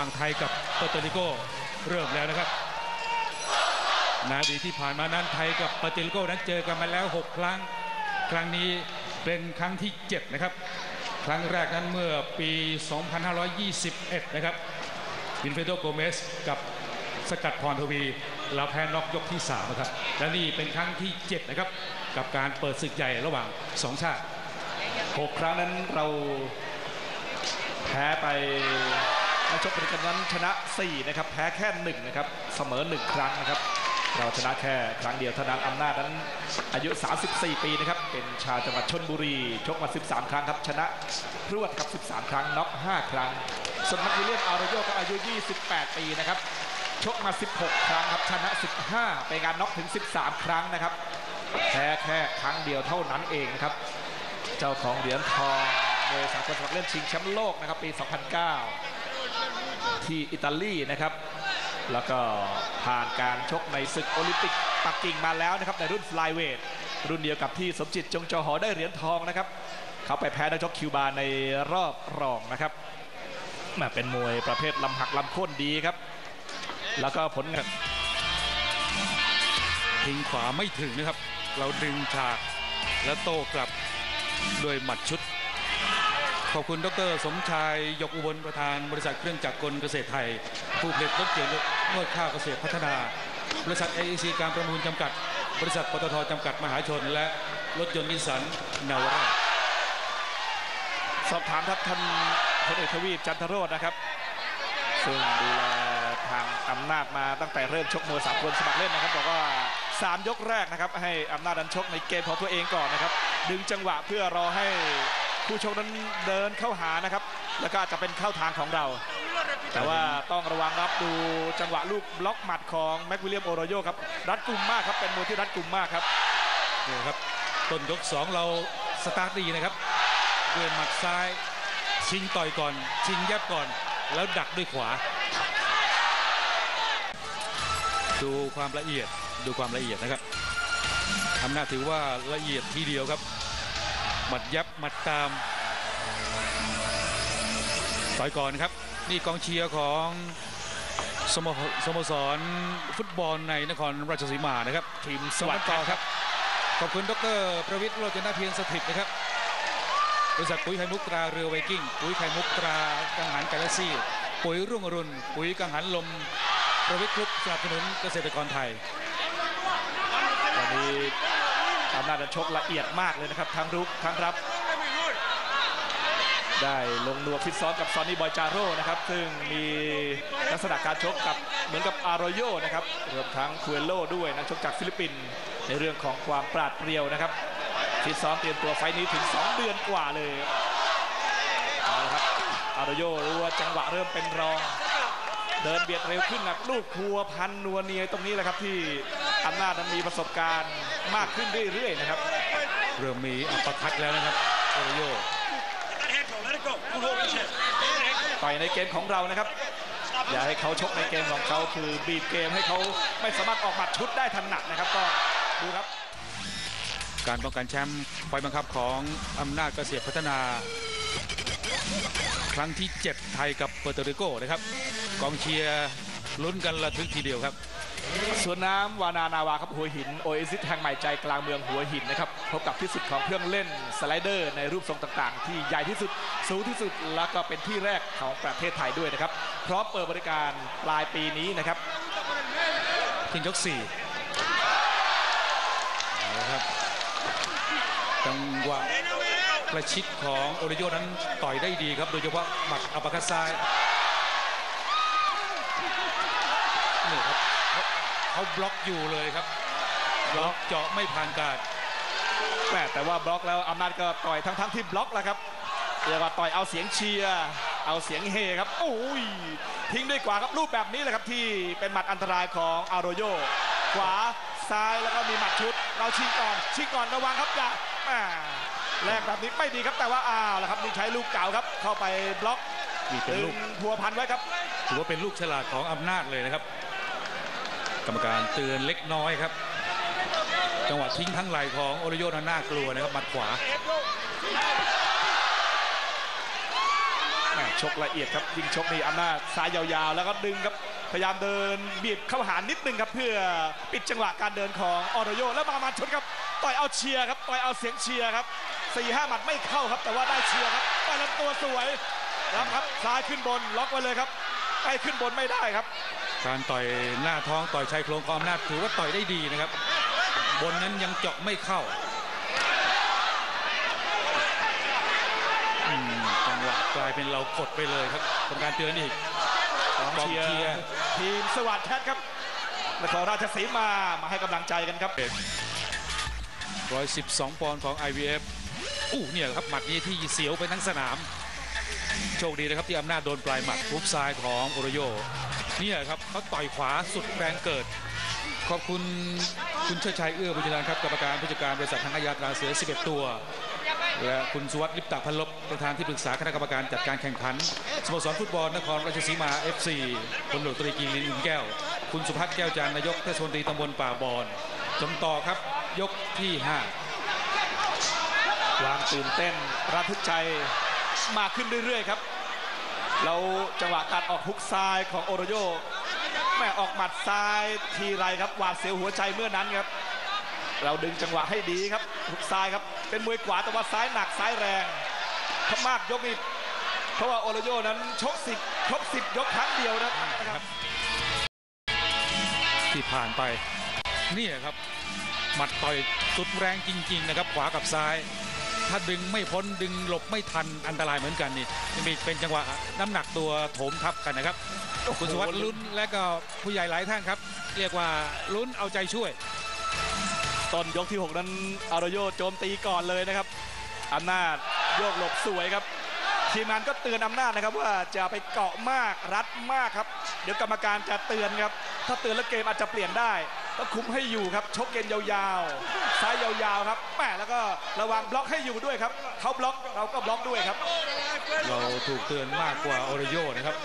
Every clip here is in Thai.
ฝั่งไทยกับเปอร์โตริโกเริ่มแล้วนะครับนอดีที่ผ่านมานั้นไทยกับเปอร์โตริโกนั้นเจอกันมาแล้ว 6 ครั้ง ครั้งนี้เป็นครั้งที่ 7 นะครับ ครั้งแรกนั้นเมื่อปี 2521 นะครับวินเฟโดโกเมสกับสกัดพรทวีเราแพ้น็อกยกที่3นะครับ และนี่เป็นครั้งที่ 7 นะครับ กับการเปิดศึกใหญ่ระหว่าง 2 ชาติหกครั้งนั้นเราแพ้ไป นักชกเป็นกันนั้นชนะ 4 นะครับ แพ้แค่ 1 นะครับ เสมอ 1 ครั้งนะครับ เราชนะแค่ครั้งเดียวเท่านั้นอำนาจนั้นอายุ 34 ปีนะครับ เป็นชาวจังหวัดชนบุรี ชกมา 13 ครั้งครับ ชนะรวดกับ 13 ครั้ง น็อก 5 ครั้ง ส่วนมักวิเลียมอารโยก็อายุ 28 ปีนะครับ ชกมา 16 ครั้งครับ ชนะ 15 เป็นการน็อกถึง 13 ครั้งนะครับ แพ้แค่ครั้งเดียวเท่านั้นเองนะครับ เจ้าของเหรียญทองโดยสากลสมัครเล่นชิงแชมป์โลกนะครับปี 2009 ที่อิตาลีนะครับ แล้วก็ผ่านการชกในศึกโอลิมปิกปักกิ่งมาแล้วนะครับในรุ่นฟลายเวทรุ่นเดียวกับที่สมจิตจงจอหอได้เหรียญทองนะครับ เขาไปแพ้นักชกคิวบาในรอบรองนะครับม่เป็นมวยประเภทลำหักลำโค่นดีครับ แล้วก็ผลงานทิ้งขวาไม่ถึงนะครับ เราดึงฉากและโต้กลับด้วยหมัดชุด ขอบคุณดรสมชายยกอุบลประธานบริษัทเครื่องจักรกลเกษตรไทย ผู้ผลิตรถเกี่ยวนวดข้าวเกษตรพัฒนา บริษัท AEC การประมูลจำกัด บริษัทปตทจำกัดมหาชน และรถยนต์นิสสันนาวราสอบถามครับท่านพลเอกทวีปจันทโรจนะครับ ซึ่งดูแลทางอำนาจมาตั้งแต่เริ่มชกมวยสากลสมัครเล่นนะครับบอกว่า3 ยกแรกนะครับให้อำนาจดันชกในเกมของตัวเองก่อนนะครับ ดึงจังหวะเพื่อรอให้ ผู้ชกนั้นเดินเข้าหานะครับ แล้วก็อาจจะเป็นเข้าทางของเรา แต่ว่าต้องระวังรับดูจังหวะลูกบล็อกหมัดของแม็กวิลเลียมโอโรโยครับรัดกุมมากครับเป็นมวยที่รัดกุมมากครับนี่ครับต้นยก 2 เราสตาร์ทดีนะครับด้วยหมัดซ้ายชิงต่อยก่อน ชิงแยบก่อน แล้วดักด้วยขวา ดูความละเอียดดูความละเอียดนะครับอำนาจถือว่าละเอียดทีเดียวครับ หมัดยับหมัดตามต่อยก่อนครับ นี่กองเชียร์ของสโมสโมสรฟุตบอลในนครราชสีมานะครับทีมสสวัวัสสดิ์ดีครับ ขอบคุณดรประวิทย์โรจนเพียรสถิตนะครับบริษัทปุ๋ยไข่มุกตราเรือไวกิ้งปุ๋ยไข่มุกตรากังหันกาแล็กซี่ปุ๋ยรุ่งอรุณปุ๋ยกังหันลมประวิทย์กรุ๊ปสนับสนุนเกษตรกรไทยวันนี้อำ นาจดันชกละเอียดมากเลยนะครับทั้งรุกทั้งรับ ได้ลงนวมฟิตซ้อมกับซอนนี่บอยจาโร่นะครับ ซึ่งมีลักษณะการชกกับเหมือนกับอารโยนะครับรวมทั้งคูเอโลด้วยนักชกจากฟิลิปปินส์ในเรื่องของความปราดเปรียวนะครับฟิตซ้อมเตรียมตัวไฟนี้ถึง 2 เดือนกว่าเลยเอาละครับอารโยรู้ว่าจังหวะเริ่มเป็นรอง เดินเบียดเร็วขึ้นนะลูกครัวพันนัวเนียตรงนี้แหละครับที่อำนาจนั้นมีประสบการณ์ มากขึ้นเรื่อยๆนะครับ เริ่มมีอัปคัดแล้วนะครับโอโรโย That head roll, let it go. Don't hold his head. That head ต่อยในเกมของเรานะครับ อย่าให้เขาชกในเกมของเขาคือบีบเกมให้เขาไม่สามารถออกหมัดชุดได้ถนัดนะครับก็ดูครับ การป้องกันแชมป์ไฟบังคับของอำนาจเกษตรพัฒนา ครั้งที่ 7 ไทยกับเปอร์โตริโกนะครับ กองเชียร์ลุ้นกันระทึกทีเดียวครับ สวนน้ำวานานาวาครับหัวหินโอเอซิสแห่งใหม่ใจกลางเมืองหัวหินนะครับพบกับที่สุดของเครื่องเล่นสไลเดอร์ ในรูปทรงต่างๆ ที่ใหญ่ที่สุดสูงที่สุดแล้วก็เป็นที่แรกของประเทศไทยด้วยนะครับพร้อมเปิดบริการปลายปีนี้นะครับขึ้นยก4เอาละครับจังหวะประชิดของโอริโยนั้นต่อยได้ดีครับ โดยเฉพาะหมัดอัปเปอร์คัตซ้ายนี่ครับ เขาเขาบล็อกอยู่เลยครับบล็อกเจาะไม่ผ่านการดแม่แต่ว่าบล็อกแล้วอำนาจก็ต่อยทั้งทั้งๆที่บล็อกแล้วครับเรียกว่าต่อยเอาเสียงเชียร์เอาเสียงเฮครับโอ้ยทิ้งด้วยขวาครับรูปแบบนี้แหละครับที่เป็นหมัดอันตรายของอารโยขวาซ้ายแล้วก็มีหมัดชุด เราชิงก่อนชิงก่อนระวังครับอย่าอ่าแรกแบบนี้ไม่ดีครับแต่ว่าอ้าวแล้วครับนี่ใช้ลูกเก่าครับ เข้าไปบล็อกนี่เป็นดึลูงกพัวพันไว้ครับถือว่าเป็นลูกฉลาดของอำนาจเลยนะครับก รรมการเตือนเล็กน้อยครับ จังหวะทิ้งทั้งไหลของโอริโยนน่ากลัวนะครับหมัดขวาชกละเอียดครับยิงชกนี่อำนาจซ้ายยาวๆ แล้วก็ดึงครับพยายามเดินบีบเข้าหานิดนึงครับเพื่อปิดจังหวะการเดินของออโรโยแล้วมามันชนครับต่อยเอาเชียร์ครับต่อยเอาเสียงเชียร์ครับสี่ห้าหมัดไม่เข้าครับ แต่ว่าได้เชียร์ครับต่อยลำตัวสวยรับครับซ้ายขึ้นบนล็อกไว้เลยครับไปขึ้นบนไม่ได้ครับ การต่อยหน้าท้องต่อยชายโครงความนาจถือว่าต่อยได้ดีนะครับ บนนั้นยังเจาะไม่เข้าอืมจังหวะกลายเป็นเรากดไปเลยครับกรรมการเตือนอีกกองกองเชียเชียร์ร์ทีมสวัสดิ์แคทครับนครราชสีมามาให้กำลังใจกันครับ112 ปอนด์ของ IVF อู้เนี่ยครับหมัดนี้ที่เสียวไปทั้งสนาม โชคดีนะครับที่อำนาจโดนปลายหมัดทุบซ้ายของโอโรโย เนี่ยครับเขาต่อยขวาสุดแรงเกิด ขอบคุณคุณเชิดชัยเอื้อบุญรันครับกรรมการผู้จัดการบริษัททางอาญาตราเสือ 11 ตัว และคุณสุวัสดิ์ลิปตะพันลบประธานที่ปรึกษาคณะกรรมการจัดการแข่งขันสโมสรฟุตบอลนครราชสีมา FC พลหลวงตรีกีรินอุ่นแก้ว คุณสุพัฒน์แก้วจานนายกเทศมนตรีตำบลป่าบอนจมต่อครับยกที่5วามตื่นเต้นระทึกใจมาขึ้นเรื่อยๆครับ เราจังหวะการออกฮุกซ้ายของโอโรโยแม่ออกหมัดซ้ายทีไรครับหวาดเสียวหัวใจเมื่อนั้นครับ เราดึงจังหวะให้ดีครับฮุกซ้ายครับ เป็นมวยขวาแต่ว่าซ้ายหนักซ้ายแรงขมากยกนี้เพราะว่าโอโรโยนั้นชกสิบครบสิบยกครั้งเดียวนะครับ ที่ผ่านไปนี่ครับหมัดต่อยสุดแรงจริง ๆ นะครับ ขวากับซ้าย ถ้าดึงไม่พ้นดึงหลบไม่ทันอันตรายเหมือนกันนี่ยังมีเป็นจังหวะน้ำหนักตัวโถมทับกันนะครับคุณสวัสดิ์ลุ้นและก็ผู้ใหญ่หลายท่านครับ เรียกว่าลุ้นเอาใจช่วยต้นยกที่ 6 นั้นอารโยโจมตีก่อนเลยนะครับอำนาจโยกหลบสวยครับทีมงานก็เตือนอำนาจนะครับว่าจะไปเกาะมากรัดมากครับ เดี๋ยวกรรมการจะเตือนครับ ถ้าเตือนแล้วเกมอาจจะเปลี่ยนได้ ต้องคุมให้อยู่ครับ ชกเกมยาวๆซ้ายยาวๆครับแหมแล้วก็ระวังบล็อกให้อยู่ด้วยครับเขาบล็อกเราก็บล็อกด้วยครับ เราถูกเตือนมากกว่าโอริโยนะครับ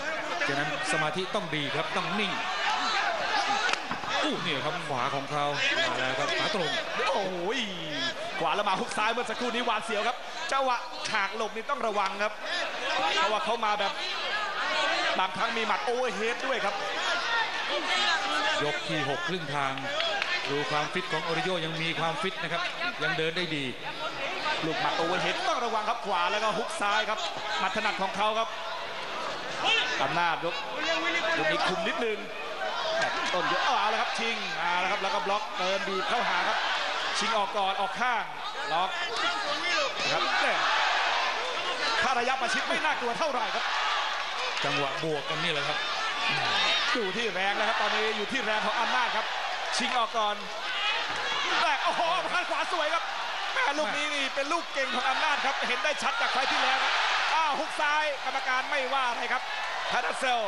ฉะนั้นสมาธิต้องดีครับต้องนิ่งอู้เนี่ยครับขวาของเขามาแล้วครับขวาตรงโอ้ยขวาแล้วมาฮุกซ้ายเมื่อสักครู่นี้หวาดเสียวครับจังหวะฉากหลบนี่ต้องระวังครับเพราะว่าเขามาแบบบางครั้งมีหมัดโอเวอร์เฮดด้วยครับ ยกที่ 6 ครึ่งทาง ดูความฟิตของโอริโยยังมีความฟิตนะครับ ยังเดินได้ดี ลูกหมัดโอเวอร์เฮดต้องระวังครับขวาแล้วก็ฮุกซ้ายครับหมัดถนัดของเขาครับอำนาจยกยกนี้คุมนิดนึงแบบต้นยกเอาเอาแล้วครับชิงเอาแล้วครับแล้วก็บล็อกเดินบีบเข้าหาครับ ชิงออกก่อนออกข้างล็อกนะครับแม่ถ้าระยะประชิดไม่น่ากลัวเท่าไหร่ครับ จังหวะบวกกันนี่แหละครับ อยู่ที่แรงนะครับตอนนี้อยู่ที่แรงของอำนาจครับ ชิงออกก่อนแรกโอ้โหข้างขวาสวยครับแม่ลูกนี้นี่เป็นลูกเก่งของอำนาจครับ เห็นได้ชัดจากไฟล์ที่แล้วครับอ้าวฮุกซ้ายกรรมการไม่ว่าอะไรครับพาราเซล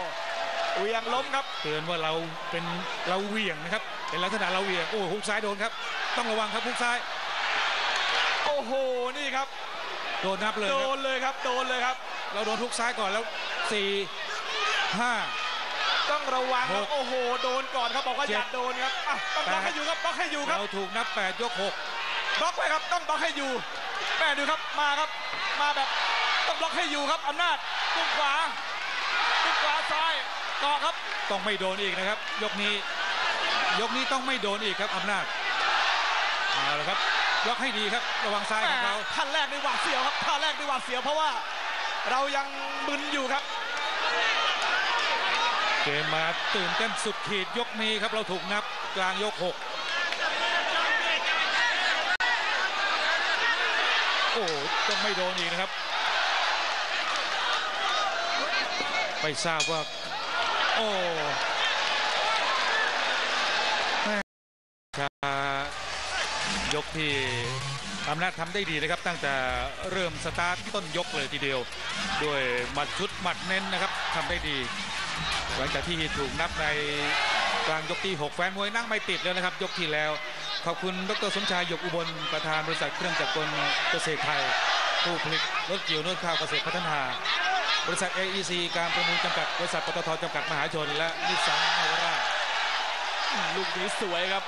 เหวียงล้มครับเตือนว่าเราเป็นเราเหวี่ยงนะครับเป็นลักษณะเราเหวี่ยงโอ้ฮุกซ้ายโดนครับ ต้องระวังครับฮุกซ้าย โอ้โหนี่ครับ โดนนับเลยโดครับนเลยครับโดนเลยครับ เราโดนฮุกซ้ายก่อนแล้ว4 5 ต้องระวังครับหก โอ้โหโดนก่อนครับบอกว่าเจ็อดย่าโดนครับอะต้องบล็อกแปดให้อยู่ครับบล็อกให้อยู่ครับเราถูกนับ 8 ยก 6 บล็อกไว้ครับต้องบล็อกให้อยู่แม่ดูครับมาครับ มาแบบต้องบล็อกให้อยู่ครับอำนาจตุ้งขวาตุ้งขวาซ้ายเกาะครับ ต้องไม่โดนอีกนะครับ ยกนี้ ยกนี้ต้องไม่โดนอีกครับอำนาจเอาละครับยกให้ดีครับระวังซ้ายของเขา แม่ท่านแรกในหวาดเสียวครับท่านแรกในหวาดเสียวเพราะว่า เรายังมึนอยู่ครับเกมมาตื่นเต้นสุดขีดยกนี้ครับเราถูกนับกลางยก 6 โอ้ต้องไม่โดนอีกนะครับ ไม่ทราบว่า โอ้ชายกที่อำนาจทำได้ดีนะครับ ตั้งแต่เริ่มสตาร์ทต้นยกเลยทีเดียว ด้วยหมัดชุดหมัดเน้นนะครับทำได้ดี หลังจากที่ถูกนับในกลางยกที่ 6 แฟนมวยนั่งไม่ติดแล้วนะครับ ยกที่แล้ว ขอบคุณดรสมชายหยกอุบลประธานบริษัทเครื่องจักรกลเกษตรไทย ผู้ผลิตรถเกี่ยวนวดข้าวเกษตรพัฒนา บริษัท AEC การประมูลจำกัด บริษัทปตทจำกัดมหาชน และนิสสันนาวาราลูกนี้สวยครับ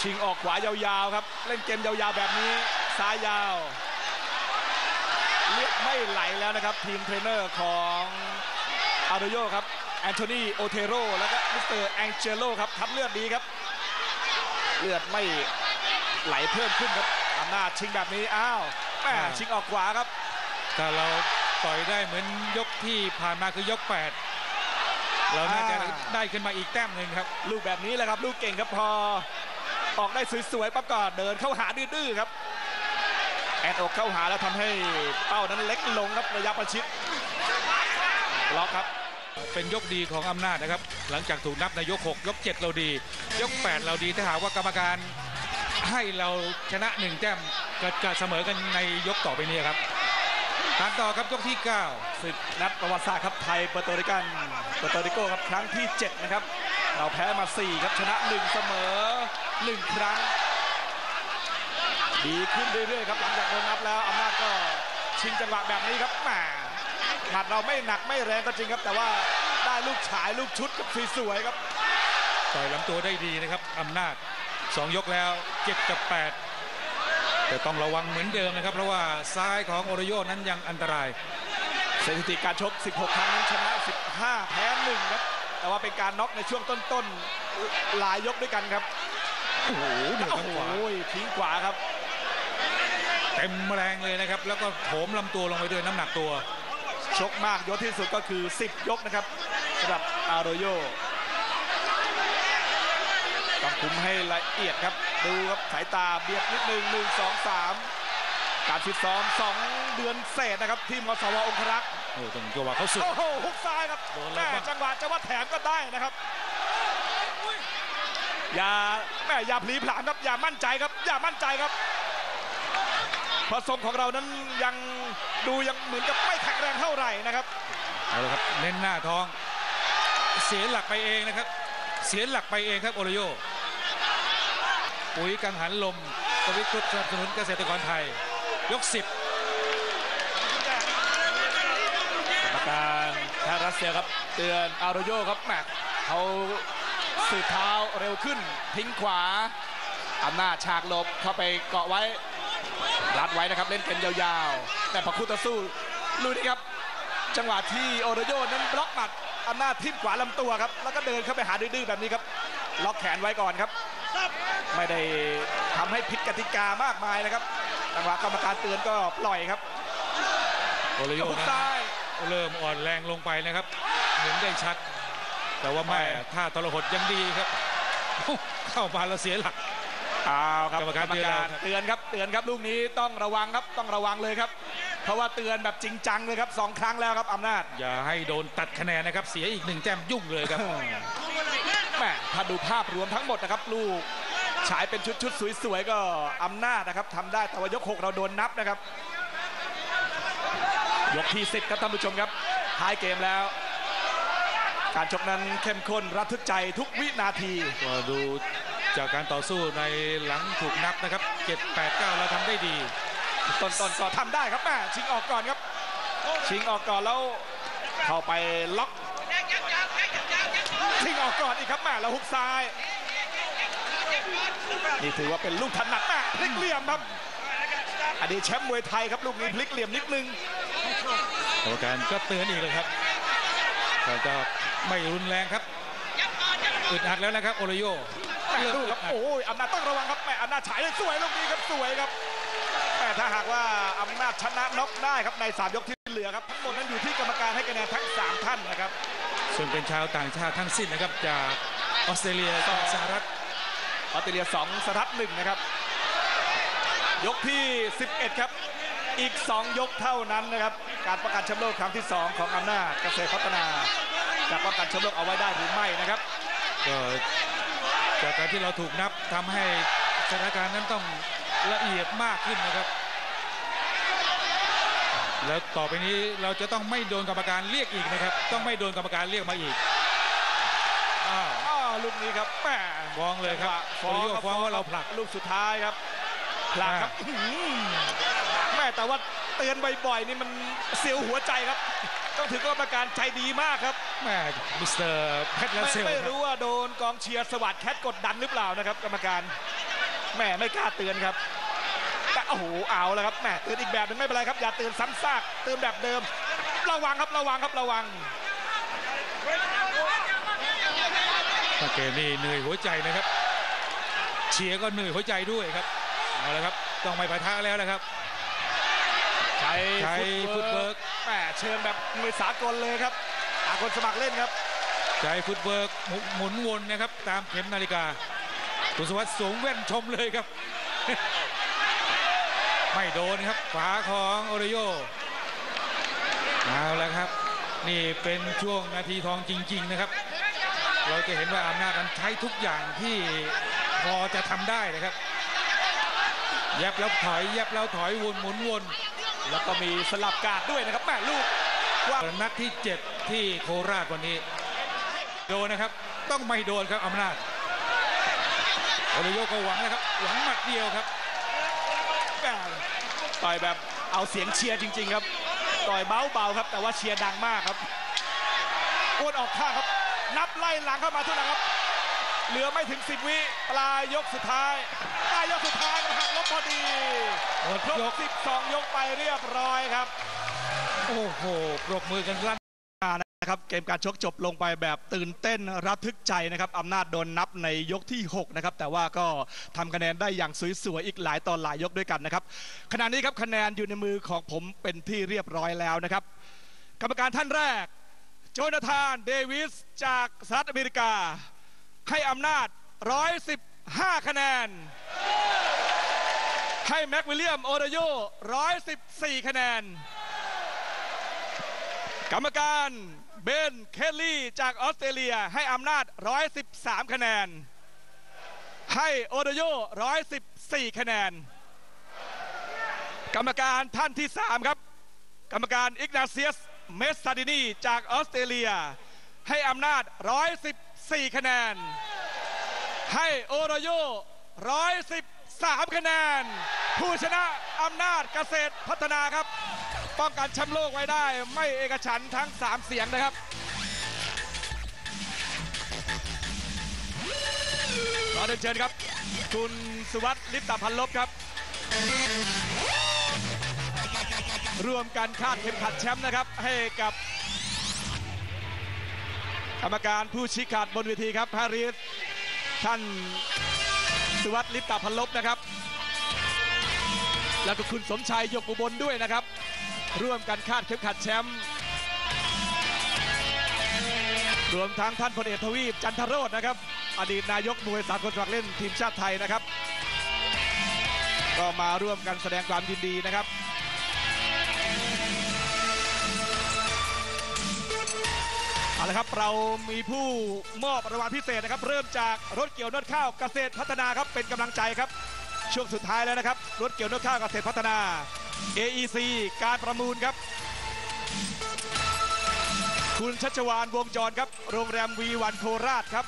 ชิงออกขวายาวๆครับ เล่นเกมยาวๆแบบนี้ซ้ายยาวเลือดไม่ไหลแล้วนะครับ ทีมเทรนเนอร์ของอาโดโยครับ อนโทนีโอเทโรแล้วก็มิสเตอร์แองเจโลครับทับเลือดดีครับ เลือดไม่ไหลเพิ่มขึ้นครับอำนาจชิงแบบนี้อ้าวแม่ชิงออกขวาครับถ้าเราต่อยได้เหมือนยกที่ผ่านมาคือยก 8 เราน่าจะอ่าได้ขึ้นมาอีกแต้มหนึ่งครับ ลูกแบบนี้แหละครับลูกเก่งครับพอออกได้สวยๆปั๊บก็เดินเข้าหาดื้อๆครับแอนอกเข้าหาแล้วทำให้เป้านั้นเล็กลงครับระยะประชิดล็อกครับ เป็นยกดีของอำนาจนะครับ หลังจากถูกนับในยก 6 ยก 7 เราดี ยก 8 เราดีถ้าหากว่ากรรมการให้เราชนะหนึ่งแต้มก็จะเสมอกันในยกต่อไปนี้ครับตามต่อครับยกที่9ศึกนัดประวัติศาสตร์ครับไทยเปอร์โตริกันเปอร์โตริโกครับครั้งที่ 7 นะครับ เราแพ้มา 4 ครับชนะ 1 เสมอ 1 ครั้ง ดีขึ้นเรื่อยๆครับหลังจากโดนนับแล้วอำนาจก็ชิงจังหวะแบบนี้ครับแหม หมัดเราไม่หนักไม่แรงก็จริงครับ แต่ว่าได้ลูกฉายลูกชุดกับสวยๆครับ ต่อยลำตัวได้ดีนะครับอำนาจ 2 ยกแล้ว7กับ8แต่ต้องระวังเหมือนเดิมนะครับ เพราะว่าซ้ายของโอริโยนั้นยังอันตรายสถิติการชก 16 ครั้งนั้นชนะ 15 แพ้1ครับ แต่ว่าเป็นการน็อกในช่วงต้นๆ หลายยกด้วยกันครับ โอ้โหเหนือโอ้ข้างโหขวาทิ้งขวาครับ เต็มแรงเลยนะครับ แล้วก็โถมลำตัวลงไปด้วยน้ำหนักตัว ชกมากยกที่สุดก็คือ 10 ยกนะครับสำหรับอาโรโยต้องคุมให้ละเอียดครับ ดูครับสายตาเบียดนิดนึงหนึ่งสองสามการฟิตซ้อม2เดือนเศษนะครับ ที่มสวองครักษ์โอ้ตรงจังหวะเขาสุดโอ้โหหุกซ้ายครับโดนแล้วแม่บ้างจังหวะจะว่าแถมก็ได้นะครับอย่าแม่อย่าพลีผลามครับอย่ามั่นใจครับ อย่ามั่นใจครับ ผสมของเรานั้นยังดูยังเหมือนกับไม่แข็งแรงเท่าไหร่นะครับเอาละครับเน้นหน้าท้อง เสียหลักไปเองนะครับ เสียหลักไปเองครับโอริโยปุ๋ยกังหันลมประวิตรสนับสนุนเกษตรกรไทย ยก 10กรรมการแพทย์รัสเซียครับ เตือนอารโยครับแหมเขาสืบเท้าเร็วขึ้นทิ้งขวาอำนาจฉากหลบเข้าไปเกาะไว้ รัดไว้นะครับเล่นเกมยาวๆ แต่พอคู่ต่อสู้ลุยนี่ครับ จังหวะที่โอโรโยนั้นบล็อกหมัดอำนาจทิ่มขวาลำตัวครับ แล้วก็เดินเข้าไปหาดื้อๆแบบนี้ครับ ล็อกแขนไว้ก่อนครับ ไม่ได้ทำให้ผิดกติกามากมายนะครับ จังหวะกรรมการเตือนก็ปล่อยครับโอริโยหุกนั้นซ้ายเริ่มอ่อนแรงลงไปนะครับ เห็นได้ชัด แต่ว่าไม่ไม่ท่าทรหดยังดีครับ เข้ามาแล้วเสียหลัก อ้าวครับกรรมการเตือนแล้วครับเตือนครับเตือนครับลูกนี้ต้องระวังครับต้องระวังเลยครับ เพราะว่าเตือนแบบจริงจังเลยครับสองครั้งแล้วครับอำนาจ อย่าให้โดนตัดคะแนนนะครับ เสียอีกหนึ่งแต้มยุ่งเลยครับแหมถ้าดูภาพรวมทั้งหมดนะครับ ลูกฉายเป็นชุดๆสวยๆก็อำนาจนะครับทำได้แต่ว่ายกหกเราโดนนับนะครับ ยกที่สิบครับท่านผู้ชมครับท้ายเกมแล้วการชกนั้นเข้มข้นระทึกใจทุกวินาทีก็ดู จากการต่อสู้ในหลังถูกนับนะครับ 7 8 9เราทำได้ดี ต้นๆก็ทำได้ครับแม่ชิงออกก่อนครับ ชิงออกก่อนแล้วเข้าไปล็อกชิงออกก่อนอีกครับแม่แล้วฮุกซ้าย นี่ถือว่าเป็นลูกถนัดแม่พลิกเหลี่ยมครับอดีตแชมป์มวยไทยครับลูกนี้พลิกเหลี่ยมนิดนึงกรรมการก็เตือนอีกเลยครับแต่ก็ไม่รุนแรงครับอึดอัดแล้วนะครับโอริโยแม่ เริ่มดูอึดครับอัดโอ้ยอำนาจต้องระวังครับแม่อำนาจฉายได้สวยลูกนี้ครับสวยครับแม่ถ้าหากว่าอำนาจชนะน็อกได้ครับในสามยกที่เหลือครับทั้งหมดนั้นอยู่ที่กรรมการให้คะแนนทั้งสามท่านนะครับส่วนเป็นชาวต่างชาติทั้งสิ้นนะครับจากออสเตรเลียจากสหรัฐออสเตรเลีย2สหรัฐหนึ่งนะครับ ยกที่ 11 ครับอีก 2 ยกเท่านั้นนะครับ การประกาศแชมป์โลกครั้งที่ 2 ของอำนาจเกษตรพัฒนาจะป้องกันแชมป์โลกเอาไว้ได้หรือไม่นะครับก็ จากการที่เราถูกนับทำให้สถานการณ์นั้นต้องละเอียดมากขึ้นนะครับ แล้วต่อไปนี้เราจะต้องไม่โดนกรรมการเรียกอีกนะครับ ต้องไม่โดนกรรมการเรียกมาอีกอ้าวอ้าวลูกนี้ครับแหมฟ้องเลยครับฟ้องโอริโยครับฟ้องว่าเราผลักลูกสุดท้ายครับผลักครับอื้อหือแม่แต่ว่าเตือนบ่อยๆนี่มันเสียวหัวใจครับ ต้องถือกรรมการใจดีมากครับแม่มิสเตอร์แพทและไม่เซลไม่ครับรู้ว่าโดนกองเชียร์สวัสดแคทกดดันหรือเปล่านะครับ กรรมการแหม่ไม่กล้าเตือนครับแต่โอ้โหเอาแล้วครับแหม่เตือนอีกแบบหนึงไม่เป็นไรครับอย่าเตือนซ้ำซากเตือนแบบเดิม ระวังครับระวังครับระวังถ้าเกมนี่เหนื่อยหัวใจนะครับ เชียร์ก็เหนื่อยหัวใจด้วยครับเอาละครับต้องไม่ปะทะแล้วนะครับ ใช้ใช้ฟุฟุตตเวิเวิร์ร์กกแหมเชิญแบบมวยสากลเลยครับสากลสมัครเล่นครับ ใช้ฟุตเวิร์กหมุหมุนวนนะครับ ตามเข็มนาฬิกาคุณสวัสดิ์สูงแว่นชมเลยครับ ไม่โดนครับฝาของโอริโยเอาละครับ นี่เป็นช่วงนาทีทองจริง ๆ นะครับ เราจะเห็นว่าอำนาจนั้นใช้ทุกอย่างที่พอจะทำได้นะครับยับแล้วถอยยับแล้วถอยวนหมุนวน แล้วก็มีสลับการ์ดด้วยนะครับแม่ลูกว่านัดที่ 7 ที่โคราชวันนี้ โดนนะครับ ต้องไม่โดนครับอำนาจโอริโยก็หวังนะครับ หวังหมัดเดียวครับแม่ต่อยแบบเอาเสียงเชียร์จริง ๆ ครับ ต่อยเบาๆครับ แต่ว่าเชียร์ดังมากครับโอนออกข้างครับ นับไล่หลังเข้ามาทุกนะครับ เหลือไม่ถึง 10 วิ ปลายยกสุดท้าย ปลายยกสุดท้ายครับหักลบพอดีครบ12 ยกไปเรียบร้อยครับ โอ้โห ปรบมือกันลั่นนะครับ เกมการชกจบลงไปแบบตื่นเต้นระทึกใจนะครับอำนาจโดนนับในยกที่ 6 นะครับ แต่ว่าก็ทำคะแนนได้อย่างสวยๆ อีกหลายตอนหลายยกด้วยกันนะครับ ขณะนี้ครับคะแนนอยู่ในมือของผมเป็นที่เรียบร้อยแล้วนะครับ กรรมการท่านแรก โจนาธาน เดวิส จากสหรัฐอเมริกา ให้อำนาจ 115 คะแนน ให้แม็กวิลเลียมโอเดโย114 คะแนน กรรมการเบนเคลลี่จากออสเตรเลียให้อำนาจ 113 คะแนน ให้โอโดโย114 คะแนน กรรมการท่านที่ 3 ครับ กรรมการอิกนาเซียส เมสซาดินีจากออสเตรเลีย ให้อำนาจ 11 4 คะแนน ให้โอโดโย113 คะแนน ผู้ชนะอำนาจเกษตรพัฒนาครับ ป้องกันแชมป์โลกไว้ได้ ไม่เอกฉันทั้ง 3 เสียงนะครับขอเรียนเชิญครับ คุณสุวัสดิ์ลิปตาพันลบครับร่วมกันคาดเข็มขัดแชมป์นะครับ ให้กับ กรรมการผู้ชี้ขาดบนเวทีครับฮาริสท่านสุวัสดิ์ลิปตาพันลบนะครับ แล้วก็คุณสมชายยกอุบลด้วยนะครับ ร่วมกันคาดเข็มขัดแชมป์รวมทั้งท่านพลเอกทวีปจันทรโรจน์นะครับ อดีตนายกมวยสากลสมัครเล่นทีมชาติไทยนะครับ ก็มาร่วมกันแสดงความยินดีนะครับ เอาละครับเรามีผู้มอบรางวัลพิเศษนะครับ เริ่มจากรถเกี่ยวนวดข้าวเกษตรพัฒนาครับเป็นกำลังใจครับ ช่วงสุดท้ายแล้วนะครับ รถเกี่ยวนวดข้าวเกษตรพัฒนา AEC การประมูลครับ คุณชัชวานวงจรครับ โรงแรมวีวันโคราชครับ